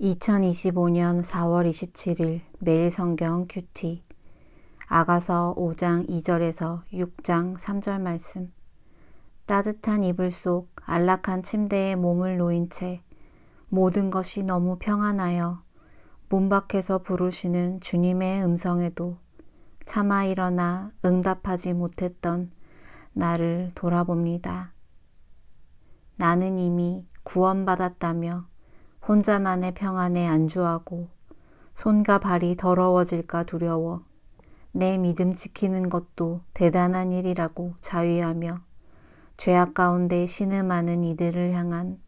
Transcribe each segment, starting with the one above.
2025년 4월 27일 매일 성경 큐티 아가서 5장 2절에서 6장 3절 말씀 따뜻한 이불 속 안락한 침대에 몸을 놓인 채 모든 것이 너무 평안하여 문 밖에서 부르시는 주님의 음성에도 차마 일어나 응답하지 못했던 나를 돌아봅니다. 나는 이미 구원받았다며 혼자만의 평안에 안주하고 손과 발이 더러워질까 두려워 내 믿음 지키는 것도 대단한 일이라고 자위하며 죄악 가운데 신음하는 이들을 향한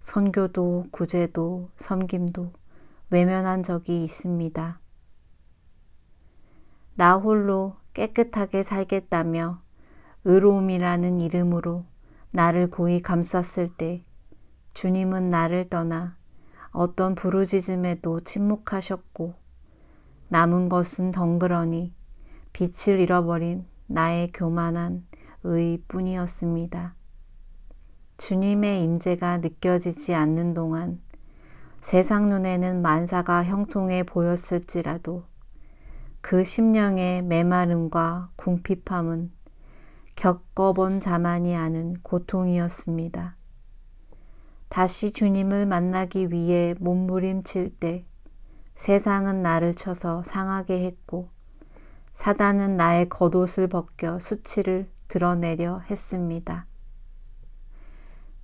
선교도 구제도 섬김도 외면한 적이 있습니다. 나 홀로 깨끗하게 살겠다며 의로움이라는 이름으로 나를 고이 감쌌을 때 주님은 나를 떠나 어떤 부르짖음에도 침묵하셨고 남은 것은 덩그러니 빛을 잃어버린 나의 교만한 의뿐이었습니다. 주님의 임재가 느껴지지 않는 동안 세상 눈에는 만사가 형통해 보였을지라도 그 심령의 메마름과 궁핍함은 겪어본 자만이 아는 고통이었습니다. 다시 주님을 만나기 위해 몸부림칠 때 세상은 나를 쳐서 상하게 했고 사단은 나의 겉옷을 벗겨 수치를 드러내려 했습니다.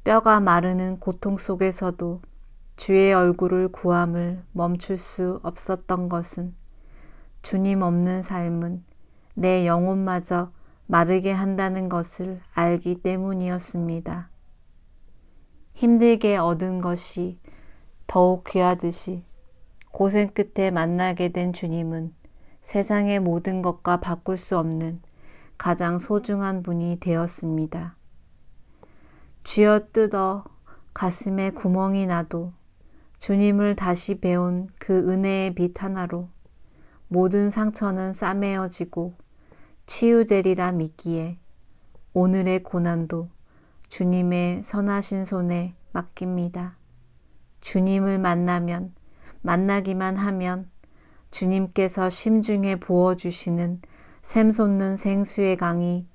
뼈가 마르는 고통 속에서도 주의 얼굴을 구함을 멈출 수 없었던 것은 주님 없는 삶은 내 영혼마저 마르게 한다는 것을 알기 때문이었습니다. 힘들게 얻은 것이 더욱 귀하듯이 고생 끝에 만나게 된 주님은 세상의 모든 것과 바꿀 수 없는 가장 소중한 분이 되었습니다. 쥐어 뜯어 가슴에 구멍이 나도 주님을 다시 배운 그 은혜의 빛 하나로 모든 상처는 싸매어지고 치유되리라 믿기에 오늘의 고난도 주님의 선하신 손에 맡깁니다. 주님을 만나면, 만나기만 하면 주님께서 심중에 부어주시는 샘솟는 생수의 강이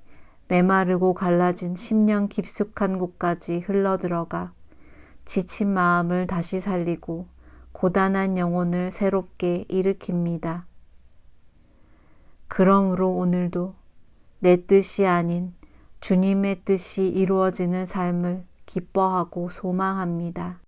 메마르고 갈라진 심령 깊숙한 곳까지 흘러들어가 지친 마음을 다시 살리고 고단한 영혼을 새롭게 일으킵니다. 그러므로 오늘도 내 뜻이 아닌 주님의 뜻이 이루어지는 삶을 기뻐하고 소망합니다.